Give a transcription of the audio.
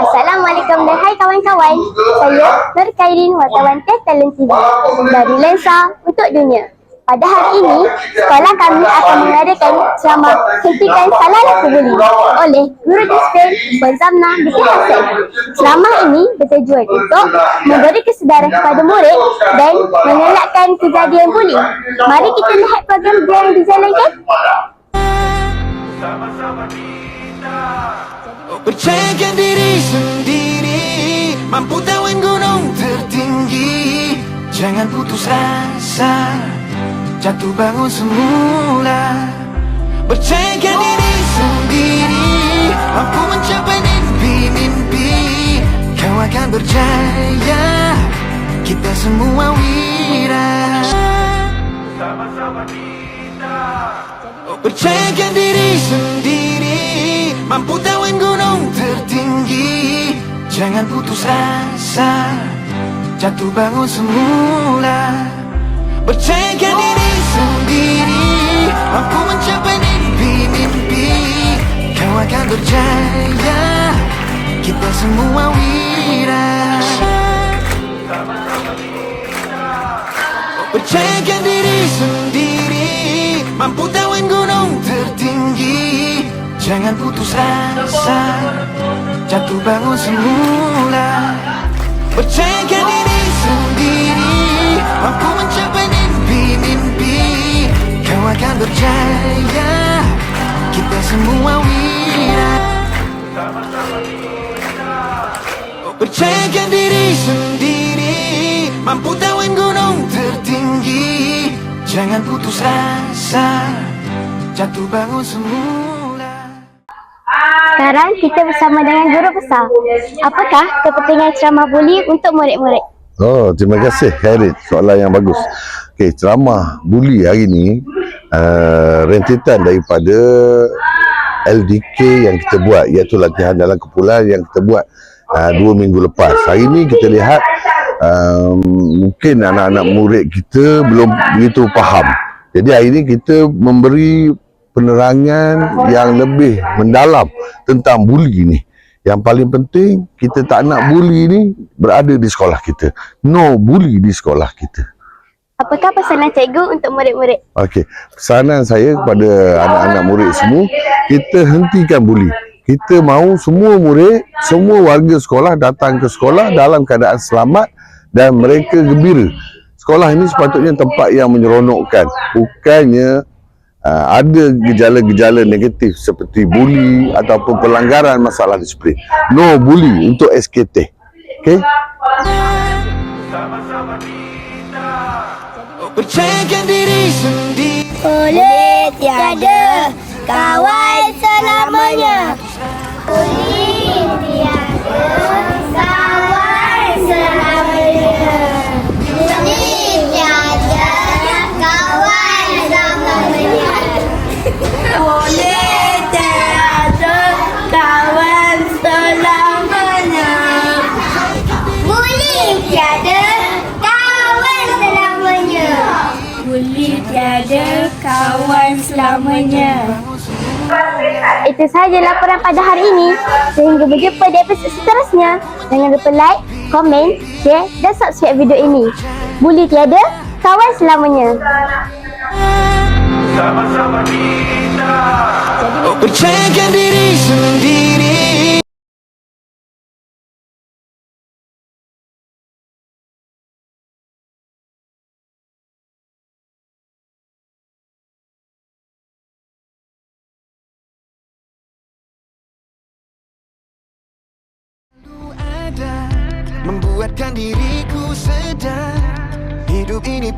Assalamualaikum dan hai kawan-kawan. Saya Nur Khairin, wartawan Teh Talent TV dari Lensa untuk Dunia. Pada hari ini, sekolah kami akan mengadakan ceramah Hentikan Salah Laku Buli oleh Guru Disiplin Puan Zamna binti Hassan. Ceramah ini bertujuan untuk memberi kesedaran kepada murid dan mengelakkan kejadian buli. Mari kita lihat program yang dijalankan. Percayakan diri sendiri Mampu tawan gunung tertinggi. Jangan putus asa Jatuh bangun semula. Percayakan diri sendiri Mampu mencapai mimpi-mimpi. Kau akan berjaya Kita semua wira. Percayakan diri sendiri Mampu tawan gunung tertinggi. Jangan putus asa. Jatuh bangun semula. Percayakan diri sendiri. Mampu mencapai mimpi-mimpi. Kau akan berjaya. Kita semua wira. Percayakan diri sendiri. Mampu tawan Jangan putus asa. Jatuh bangun semula. Percayakan diri sendiri. Mampu mencapai mimpi-mimpi. Kau akan berjaya. Kita semua wira. Percayakan diri sendiri. Mampu tawan gunung tertinggi. Jangan putus asa. Jatuh bangun semula Sekarang kita bersama dengan guru besar. Apakah kepentingan ceramah buli untuk murid-murid? Oh, terima kasih Khairul. Soalan yang bagus. Okey, ceramah buli hari ni uh, rentetan daripada LDK yang kita buat iaitu latihan dalam kumpulan yang kita buat uh, dua minggu lepas. Hari ni kita lihat um, mungkin anak-anak murid kita belum begitu faham. Jadi hari ni kita memberi penerangan yang lebih mendalam tentang buli ni. Yang paling penting kita tak nak buli ni berada di sekolah kita. No buli di sekolah kita. Apakah pesanan cikgu untuk murid-murid? Okey, pesanan saya kepada anak-anak murid semua, kita hentikan buli. Kita mahu semua murid, semua warga sekolah datang ke sekolah dalam keadaan selamat dan mereka gembira. Sekolah ini sepatutnya tempat yang menyeronokkan, bukannya uh, ada gejala-gejala negatif seperti buli ataupun pelanggaran masalah disiplin. No buli untuk SKT. Okey? Percayakan diri sendiri Boleh tiada kawan kawan selamanya. Itu sahaja laporan pada hari ini. Sehingga berjumpa di episod seterusnya. Jangan lupa like, komen, share dan subscribe video ini. Buli tiada, kawan selamanya. Percayakan diri sendiri membuatkan diriku sedar hidup ini